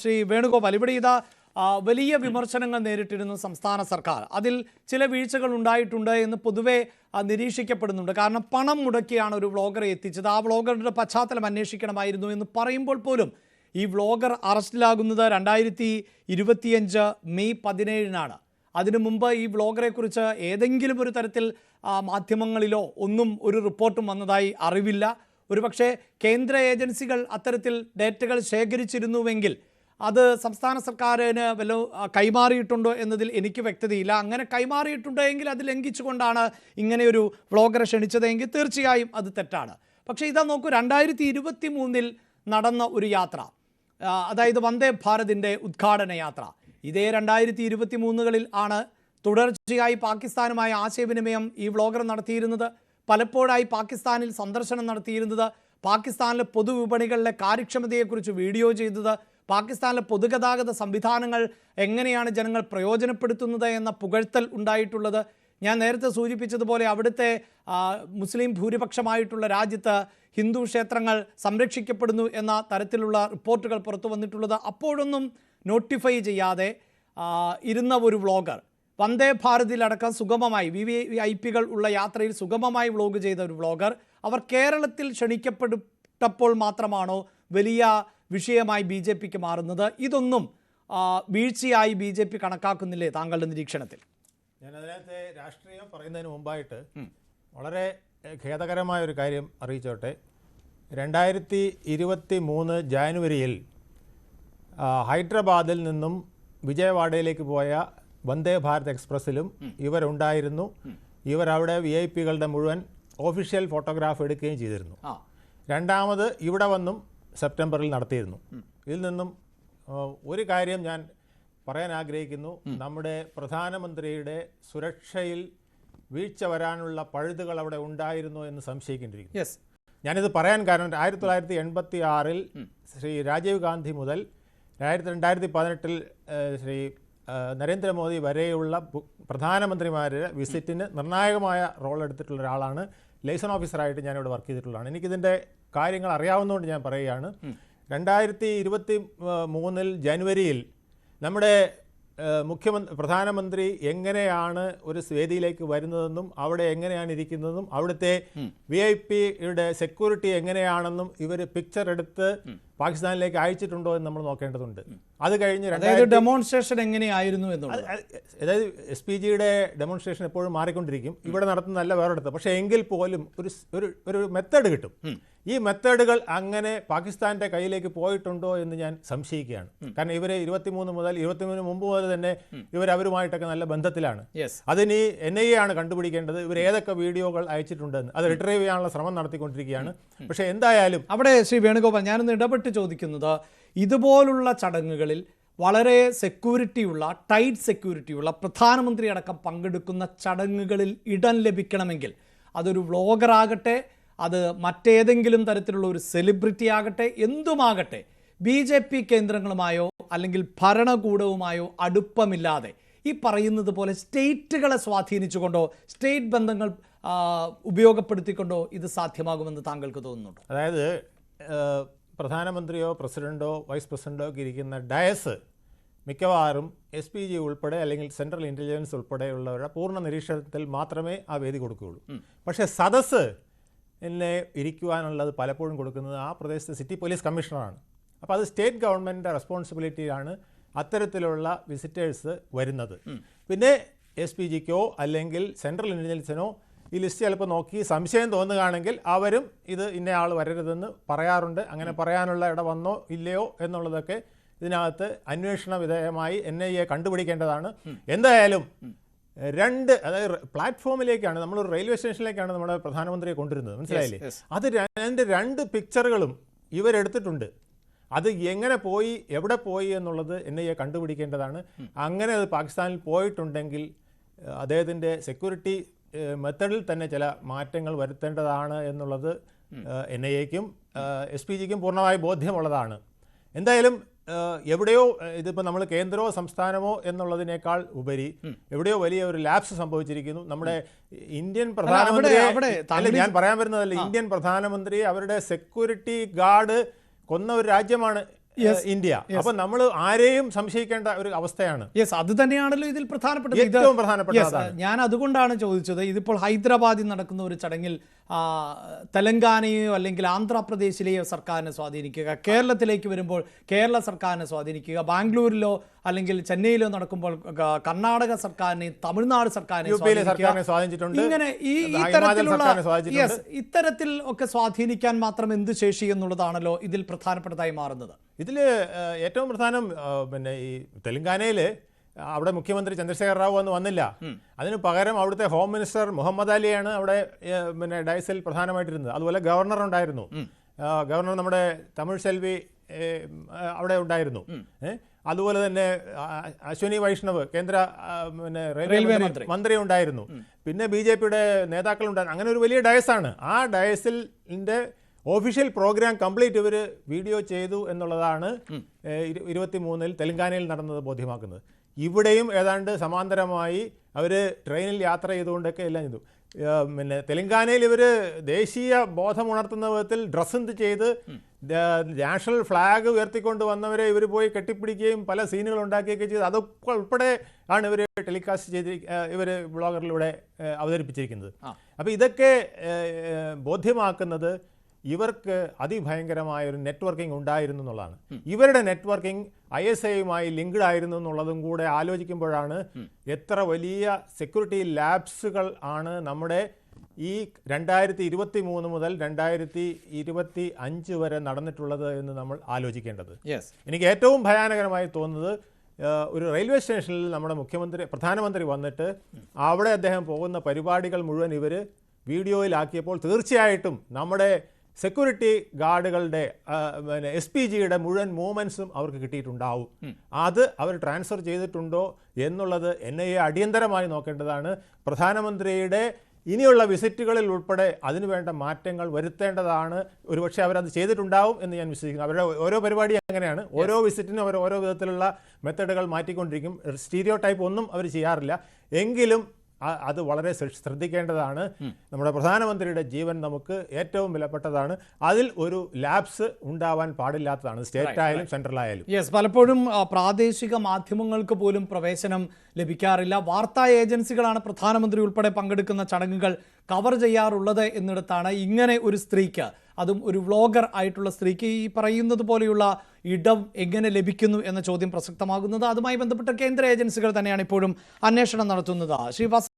ശ്രീ വേണുഗോപാൽ ഇവിടെ ഇതാ വലിയ വിമർശനങ്ങൾ നേരിട്ടിരുന്ന സംസ്ഥാന സർക്കാർ. അതിൽ ചില വീഴ്ചകൾ ഉണ്ടായിട്ടുണ്ട് എന്ന് പൊതുവെ നിരീക്ഷിക്കപ്പെടുന്നുണ്ട്. കാരണം പണം മുടക്കിയാണ് ഒരു വ്ളോഗറെ എത്തിച്ചത്. ആ വ്ളോഗറുടെ പശ്ചാത്തലം അന്വേഷിക്കണമായിരുന്നു എന്ന് പറയുമ്പോൾ പോലും ഈ വ്ളോഗർ അറസ്റ്റിലാകുന്നത് രണ്ടായിരത്തി ഇരുപത്തിയഞ്ച് മെയ് പതിനേഴിനാണ്. അതിനു മുമ്പ് ഈ വ്ളോഗറെ കുറിച്ച് ഏതെങ്കിലും ഒരു തരത്തിൽ മാധ്യമങ്ങളിലോ ഒന്നും ഒരു റിപ്പോർട്ടും വന്നതായി അറിവില്ല. ഒരുപക്ഷെ കേന്ദ്ര ഏജൻസികൾ അത്തരത്തിൽ ഡേറ്റകൾ ശേഖരിച്ചിരുന്നുവെങ്കിൽ അത് സംസ്ഥാന സർക്കാരിന് വല്ല കൈമാറിയിട്ടുണ്ടോ എന്നതിൽ എനിക്ക് വ്യക്തതയില്ല. അങ്ങനെ കൈമാറിയിട്ടുണ്ടെങ്കിൽ അത് ലംഘിച്ചുകൊണ്ടാണ് ഇങ്ങനെയൊരു വ്ളോഗറെ ക്ഷണിച്ചതെങ്കിൽ തീർച്ചയായും അത് തെറ്റാണ്. പക്ഷേ ഇതാ നോക്കൂ രണ്ടായിരത്തി ഇരുപത്തി മൂന്നിൽ നടന്ന ഒരു യാത്ര അതായത് വന്ദേ ഭാരതിന്റെ ഉദ്ഘാടന യാത്ര. ഇതേ രണ്ടായിരത്തി ഇരുപത്തി മൂന്നുകളിൽ ആണ് തുടർച്ചയായി പാകിസ്ഥാനുമായി ആശയവിനിമയം ഈ വ്ളോഗർ നടത്തിയിരുന്നത്. പലപ്പോഴായി പാകിസ്ഥാനിൽ സന്ദർശനം നടത്തിയിരുന്നത് പാകിസ്ഥാനിലെ പൊതുവിപണികളിലെ കാര്യക്ഷമതയെക്കുറിച്ച് വീഡിയോ ചെയ്തത് പാകിസ്ഥാനിലെ പൊതുഗതാഗത സംവിധാനങ്ങൾ എങ്ങനെയാണ് ജനങ്ങൾ പ്രയോജനപ്പെടുത്തുന്നത് എന്ന പുകഴ്ത്തൽ ഉണ്ടായിട്ടുള്ളത്. ഞാൻ നേരത്തെ സൂചിപ്പിച്ചതുപോലെ അവിടുത്തെ മുസ്ലിം ഭൂരിപക്ഷമായിട്ടുള്ള രാജ്യത്ത് ഹിന്ദു ക്ഷേത്രങ്ങൾ സംരക്ഷിക്കപ്പെടുന്നു എന്ന തരത്തിലുള്ള റിപ്പോർട്ടുകൾ പുറത്തു വന്നിട്ടുള്ളത്. അപ്പോഴൊന്നും നോട്ടിഫൈ ചെയ്യാതെ ഇരുന്ന ഒരു വ്ളോഗർ വന്ദേ ഭാരതിലടക്കം സുഗമമായി വി വി ഐ പികൾ ഉള്ള യാത്രയിൽ സുഗമമായി വ്ളോഗ് ചെയ്ത ഒരു വ്ളോഗർ അവർ കേരളത്തിൽ ക്ഷണിക്കപ്പെട്ടപ്പോൾ മാത്രമാണോ വലിയ വിഷയമായി ബി ജെ പിക്ക് മാറുന്നത്. ഇതൊന്നും വീഴ്ചയായി ബി ജെ പി കണക്കാക്കുന്നില്ലേ താങ്കളുടെ നിരീക്ഷണത്തിൽ? ഞാൻ അതിനകത്തെ രാഷ്ട്രീയം പറയുന്നതിന് മുമ്പായിട്ട് വളരെ ഖേദകരമായ ഒരു കാര്യം അറിയിച്ചോട്ടെ. രണ്ടായിരത്തി ഇരുപത്തി മൂന്ന് ജാനുവരിയിൽ ഹൈദരാബാദിൽ നിന്നും വിജയവാഡയിലേക്ക് പോയ വന്ദേ ഭാരത് എക്സ്പ്രസ്സിലും ഇവരുണ്ടായിരുന്നു. ഇവരവിടെ വി ഐ പികളുടെ മുഴുവൻ ഒഫീഷ്യൽ ഫോട്ടോഗ്രാഫ് എടുക്കുകയും ചെയ്തിരുന്നു. രണ്ടാമത് ഇവിടെ വന്നും സെപ്റ്റംബറിൽ നടത്തിയിരുന്നു. ഇതിൽ നിന്നും ഒരു കാര്യം ഞാൻ പറയാൻ ആഗ്രഹിക്കുന്നു. നമ്മുടെ പ്രധാനമന്ത്രിയുടെ സുരക്ഷയിൽ വീഴ്ച വരാനുള്ള പഴുതുകൾ അവിടെ ഉണ്ടായിരുന്നു എന്ന് സംശയിക്കേണ്ടിയിരിക്കുന്നു. യെസ് ഞാനിത് പറയാൻ കാരണം ആയിരത്തി തൊള്ളായിരത്തി എൺപത്തി ആറിൽ ശ്രീ രാജീവ് ഗാന്ധി മുതൽ ആയിരത്തി രണ്ടായിരത്തി പതിനെട്ടിൽ ശ്രീ നരേന്ദ്രമോദി വരെയുള്ള പ്രധാനമന്ത്രിമാരുടെ വിസിറ്റിന് നിർണായകമായ റോൾ എടുത്തിട്ടുള്ള ഒരാളാണ് ലൈസൺ ഓഫീസറായിട്ട് ഞാനിവിടെ വർക്ക് ചെയ്തിട്ടുള്ളതാണ്. എനിക്കിതിന്റെ കാര്യങ്ങൾ അറിയാവുന്നതുകൊണ്ട് ഞാൻ പറയുകയാണ്. രണ്ടായിരത്തി ഇരുപത്തി മൂന്നിൽ ജനുവരിയിൽ നമ്മുടെ മുഖ്യമന്ത്രി പ്രധാനമന്ത്രി എങ്ങനെയാണ് ഒരു വേദിയിലേക്ക് വരുന്നതെന്നും അവിടെ എങ്ങനെയാണ് ഇരിക്കുന്നതെന്നും അവിടുത്തെ വി ഐ പിയുടെ സെക്യൂരിറ്റി എങ്ങനെയാണെന്നും ഇവർ പിക്ചർ എടുത്ത് പാകിസ്ഥാനിലേക്ക് അയച്ചിട്ടുണ്ടോ എന്ന് നമ്മൾ നോക്കേണ്ടതുണ്ട്. അത് കഴിഞ്ഞ് രണ്ടായിരത്തി ഡെമോൺസ്ട്രേഷൻ എങ്ങനെയായിരുന്നു എന്നുള്ളത്? അതായത് എസ് പി ജിയുടെ ഡെമോൺസ്ട്രേഷൻ എപ്പോഴും മാറിക്കൊണ്ടിരിക്കും. ഇവിടെ നടത്തുന്നതല്ല വേറെടുത്ത് പക്ഷേ എങ്കിൽ പോലും ഒരു ഒരു ഒരു മെത്തേഡ് കിട്ടും. ഈ മെത്തേഡുകൾ അങ്ങനെ പാകിസ്ഥാന്റെ കയ്യിലേക്ക് പോയിട്ടുണ്ടോ എന്ന് ഞാൻ സംശയിക്കുകയാണ്. കാരണം ഇവർ ഇരുപത്തിമൂന്ന് മുതൽ ഇരുപത്തിമൂന്ന് മുമ്പ് മുതൽ തന്നെ ഇവർ അവരുമായിട്ടൊക്കെ നല്ല ബന്ധത്തിലാണ്. അതിന് അതിനി എൻ ഐ എ ആണ് കണ്ടുപിടിക്കേണ്ടത്. ഇവർ ഏതൊക്കെ വീഡിയോകൾ അയച്ചിട്ടുണ്ടെന്ന്. അത് റിട്രീവ് ചെയ്യാനുള്ള ശ്രമം നടത്തിക്കൊണ്ടിരിക്കുകയാണ്. പക്ഷേ എന്തായാലും അവിടെ ശ്രീ വേണുഗോപാൽ ഞാനൊന്ന് ഇടപെട്ട് ചോദിക്കുന്നത് ഇതുപോലുള്ള ചടങ്ങുകളിൽ വളരെ സെക്യൂരിറ്റിയുള്ള ടൈറ്റ് സെക്യൂരിറ്റിയുള്ള പ്രധാനമന്ത്രി അടക്കം പങ്കെടുക്കുന്ന ചടങ്ങുകളിൽ ഇടം ലഭിക്കണമെങ്കിൽ അതൊരു വ്ളോഗറാകട്ടെ അത് മറ്റേതെങ്കിലും തരത്തിലുള്ള ഒരു സെലിബ്രിറ്റി ആകട്ടെ എന്തുമാകട്ടെ ബി ജെ പി കേന്ദ്രങ്ങളുമായോ അല്ലെങ്കിൽ ഭരണകൂടവുമായോ അടുപ്പമില്ലാതെ ഈ പറയുന്നത് പോലെ സ്റ്റേറ്റുകളെ സ്വാധീനിച്ചുകൊണ്ടോ സ്റ്റേറ്റ് ബന്ധങ്ങൾ ഉപയോഗപ്പെടുത്തിക്കൊണ്ടോ ഇത് സാധ്യമാകുമെന്ന് താങ്കൾക്ക് തോന്നുന്നുണ്ടോ? അതായത് പ്രധാനമന്ത്രിയോ പ്രസിഡന്റോ വൈസ് പ്രസിഡന്റോ ഒക്കെ ഇരിക്കുന്ന ഡയസ് മിക്കവാറും എസ് പി ജി ഉൾപ്പെടെ അല്ലെങ്കിൽ സെൻട്രൽ ഇന്റലിജൻസ് ഉൾപ്പെടെയുള്ളവരുടെ പൂർണ നിരീക്ഷണത്തിൽ മാത്രമേ ആ വേദി കൊടുക്കുകയുള്ളൂ. പക്ഷേ സദസ്സ് എന്നെ ഇരിക്കുവാനുള്ളത് പലപ്പോഴും കൊടുക്കുന്നത് ആ പ്രദേശത്തെ സിറ്റി പോലീസ് കമ്മീഷണറാണ്. അപ്പോൾ അത് സ്റ്റേറ്റ് ഗവൺമെന്റിന്റെ റെസ്പോൺസിബിലിറ്റിയാണ് അത്തരത്തിലുള്ള വിസിറ്റേഴ്സ് വരുന്നത്. പിന്നെ എസ് പി ജിക്കോ അല്ലെങ്കിൽ സെൻട്രൽ ഇന്റലിജൻസിനോ ഈ ലിസ്റ്റ് ചിലപ്പോൾ നോക്കി സംശയം തോന്നുകയാണെങ്കിൽ അവരും ഇത് ഇന്നയാൾ വരരുതെന്ന് പറയാറുണ്ട്. അങ്ങനെ പറയാനുള്ള ഇട വന്നോ ഇല്ലയോ എന്നുള്ളതൊക്കെ ഇതിനകത്ത് അന്വേഷണ വിധേയമായി എൻ ഐ എ കണ്ടുപിടിക്കേണ്ടതാണ്. എന്തായാലും രണ്ട് അതായത് പ്ലാറ്റ്ഫോമിലേക്കാണ് നമ്മൾ റെയിൽവേ സ്റ്റേഷനിലേക്കാണ് നമ്മുടെ പ്രധാനമന്ത്രിയെ കൊണ്ടുവരുന്നത്. മനസ്സിലായില്ലേ? അത് രണ്ട് രണ്ട് പിക്ചറുകളും ഇവരെടുത്തിട്ടുണ്ട്. അത് എങ്ങനെ പോയി എവിടെ പോയി എന്നുള്ളത് എൻ ഐ എ കണ്ടുപിടിക്കേണ്ടതാണ്. അങ്ങനെ അത് പാകിസ്ഥാനിൽ പോയിട്ടുണ്ടെങ്കിൽ അദ്ദേഹത്തിന്റെ സെക്യൂരിറ്റി മെത്തഡിൽ തന്നെ ചില മാറ്റങ്ങൾ വരുത്തേണ്ടതാണ് എന്നുള്ളത് എൻ ഐ എക്കും എസ് പി ജിക്കും പൂർണമായി ബോധ്യമുള്ളതാണ്. എന്തായാലും എവിടെയോ ഇതിപ്പോൾ നമ്മൾ കേന്ദ്രമോ സംസ്ഥാനമോ എന്നുള്ളതിനേക്കാൾ ഉപരി എവിടെയോ വലിയ ഒരു ലാപ്സ് സംഭവിച്ചിരിക്കുന്നു. നമ്മുടെ ഇന്ത്യൻ പ്രധാനമന്ത്രി ഞാൻ പറയാൻ വരുന്നതല്ല ഇന്ത്യൻ പ്രധാനമന്ത്രി അവരുടെ സെക്യൂരിറ്റി ഗാർഡ് കൊന്ന ഒരു രാജ്യമാണ്. ഇന്ത്യ. അപ്പൊ നമ്മൾ ആരെയും സംശയിക്കേണ്ട ഒരു അവസ്ഥയാണ്. യെസ് അത് തന്നെയാണല്ലോ ഇതിൽ പ്രധാനപ്പെട്ടത്. ഏറ്റവും പ്രധാനപ്പെട്ട. ഞാൻ അതുകൊണ്ടാണ് ചോദിച്ചത്. ഇതിപ്പോൾ ഹൈദരാബാദിൽ നടക്കുന്ന ഒരു ചടങ്ങിൽ തെലങ്കാനയെയോ അല്ലെങ്കിൽ ആന്ധ്രാപ്രദേശിലെയോ സർക്കാരിനെ സ്വാധീനിക്കുക. കേരളത്തിലേക്ക് വരുമ്പോൾ കേരള സർക്കാരിനെ സ്വാധീനിക്കുക. ബാംഗ്ലൂരിലോ അല്ലെങ്കിൽ ചെന്നൈയിലോ നടക്കുമ്പോൾ കർണാടക സർക്കാരിനെയും തമിഴ്നാട് സർക്കാരിനെ യു പിയിലെ സർക്കാരിനെ സ്വാധീനിച്ചിട്ടുണ്ട്. ഇങ്ങനെ ഈ ഇത്തരത്തിലുള്ള യെസ് ഇത്തരത്തിൽ ഒക്കെ സ്വാധീനിക്കാൻ മാത്രം എന്ത് ശേഷി എന്നുള്ളതാണല്ലോ ഇതിൽ പ്രധാനപ്പെട്ടതായി മാറുന്നത്. ഇതിൽ ഏറ്റവും പ്രധാനം പിന്നെ ഈ തെലങ്കാനയിൽ അവിടെ മുഖ്യമന്ത്രി ചന്ദ്രശേഖർ റാവു അന്ന് വന്നില്ല. അതിനു പകരം അവിടുത്തെ ഹോം മിനിസ്റ്റർ മുഹമ്മദ് അലിയാണ് അവിടെ പിന്നെ ഡയസിൽ പ്രധാനമായിട്ടിരുന്നത്. അതുപോലെ ഗവർണർ ഉണ്ടായിരുന്നു. ഗവർണർ നമ്മുടെ തമിഴ് സെൽവി അവിടെ ഉണ്ടായിരുന്നു. അതുപോലെ തന്നെ അശ്വിനി വൈഷ്ണവ് കേന്ദ്ര പിന്നെ റെയിൽവേ മന്ത്രി. ഉണ്ടായിരുന്നു. പിന്നെ ബി ജെ പിയുടെ നേതാക്കൾ ഉണ്ടായിരുന്നു. അങ്ങനെ ഒരു വലിയ ഡയസാണ് ആ ഡയസിലിന്റെ ഒഫീഷ്യൽ പ്രോഗ്രാം കംപ്ലീറ്റ് ഇവർ വീഡിയോ ചെയ്തു എന്നുള്ളതാണ് ഇരുപത്തി മൂന്നിൽ തെലങ്കാനയിൽ നടന്നത് ബോധ്യമാക്കുന്നത്. ഇവിടെയും ഏതാണ്ട് സമാന്തരമായി അവർ ട്രെയിനിൽ യാത്ര ചെയ്തുകൊണ്ടൊക്കെ എല്ലാം ചെയ്തു. പിന്നെ തെലങ്കാനയിൽ ഇവർ ദേശീയ ബോധം ഉണർത്തുന്ന വിധത്തിൽ ഡ്രസ്സെന്ത് ചെയ്ത് നാഷണൽ ഫ്ലാഗ് ഉയർത്തിക്കൊണ്ട് വന്നവരെ ഇവർ പോയി കെട്ടിപ്പിടിക്കുകയും പല സീനുകൾ ഉണ്ടാക്കുകയൊക്കെ ചെയ്ത് അതൊക്കെ ഉൾപ്പെടെ ആണ് ഇവർ ടെലികാസ്റ്റ് ചെയ്ത് ഇവർ ബ്ലോഗറിലൂടെ അവതരിപ്പിച്ചിരിക്കുന്നത്. അപ്പോൾ ഇതൊക്കെ ബോധ്യമാക്കുന്നത് ഇവർക്ക് അതിഭയങ്കരമായ ഒരു നെറ്റ്വർക്കിംഗ് ഉണ്ടായിരുന്നു എന്നുള്ളതാണ്. ഇവരുടെ നെറ്റ്വർക്കിംഗ് ഐ എസ് ഐയുമായി ലിങ്ക്ഡ് ആയിരുന്നു എന്നുള്ളതും കൂടെ ആലോചിക്കുമ്പോഴാണ് എത്ര വലിയ സെക്യൂരിറ്റി ലാബ്സുകൾ ആണ് നമ്മുടെ ഈ രണ്ടായിരത്തി ഇരുപത്തി മൂന്ന് മുതൽ രണ്ടായിരത്തി ഇരുപത്തി അഞ്ച് വരെ നടന്നിട്ടുള്ളത് എന്ന് നമ്മൾ ആലോചിക്കേണ്ടത്. യെസ് എനിക്ക് ഏറ്റവും ഭയാനകരമായി തോന്നുന്നത് ഒരു റെയിൽവേ സ്റ്റേഷനിൽ നമ്മുടെ മുഖ്യമന്ത്രി പ്രധാനമന്ത്രി വന്നിട്ട് അവിടെ അദ്ദേഹം പോകുന്ന പരിപാടികൾ മുഴുവൻ ഇവർ വീഡിയോയിലാക്കിയപ്പോൾ തീർച്ചയായിട്ടും നമ്മുടെ സെക്യൂരിറ്റി ഗാർഡുകളുടെ പിന്നെ എസ് പി ജിയുടെ മുഴുവൻ മൂവ്മെൻസും അവർക്ക് കിട്ടിയിട്ടുണ്ടാവും. അത് അവർ ട്രാൻസ്ഫർ ചെയ്തിട്ടുണ്ടോ എന്നുള്ളത് എൻ ഐ എ അടിയന്തരമായി നോക്കേണ്ടതാണ്. പ്രധാനമന്ത്രിയുടെ ഇനിയുള്ള വിസിറ്റുകളിൽ ഉൾപ്പെടെ അതിനുവേണ്ട മാറ്റങ്ങൾ വരുത്തേണ്ടതാണ്. ഒരുപക്ഷെ അവരത് ചെയ്തിട്ടുണ്ടാവും എന്ന് ഞാൻ വിശ്വസിക്കുന്നു. അവരുടെ ഓരോ പരിപാടി അങ്ങനെയാണ്. ഓരോ വിസിറ്റിനും അവർ ഓരോ വിധത്തിലുള്ള മെത്തേഡുകൾ മാറ്റിക്കൊണ്ടിരിക്കും. സ്റ്റീരിയോ ടൈപ്പ് ഒന്നും അവർ ചെയ്യാറില്ല. എങ്കിലും അത് വളരെ ശ്രദ്ധിക്കേണ്ടതാണ്. നമ്മുടെ പ്രധാനമന്ത്രിയുടെ ജീവൻ നമുക്ക് ഏറ്റവും വിലപ്പെട്ടതാണ്. അതിൽ ഒരു ലാബ്സ് ഉണ്ടാവാൻ പാടില്ലാത്തതാണ്. സ്റ്റേറ്റ് ആയാലും സെൻട്രൽ ആയാലും. യെസ് പലപ്പോഴും പ്രാദേശിക മാധ്യമങ്ങൾക്ക് പോലും പ്രവേശനം ലഭിക്കാറില്ല. വാർത്താ ഏജൻസികളാണ് പ്രധാനമന്ത്രി ഉൾപ്പെടെ പങ്കെടുക്കുന്ന ചടങ്ങുകൾ കവർ ചെയ്യാറുള്ളത് എന്നിടത്താണ് ഇങ്ങനെ ഒരു സ്ത്രീക്ക് അതും ഒരു വ്ളോഗർ ആയിട്ടുള്ള സ്ത്രീക്ക് ഈ പറയുന്നത് പോലെയുള്ള ഇടം എങ്ങനെ ലഭിക്കുന്നു എന്ന ചോദ്യം പ്രസക്തമാകുന്നത്. അതുമായി ബന്ധപ്പെട്ട കേന്ദ്ര ഏജൻസികൾ തന്നെയാണ് ഇപ്പോഴും അന്വേഷണം നടത്തുന്നത്. ശ്രീവാസ്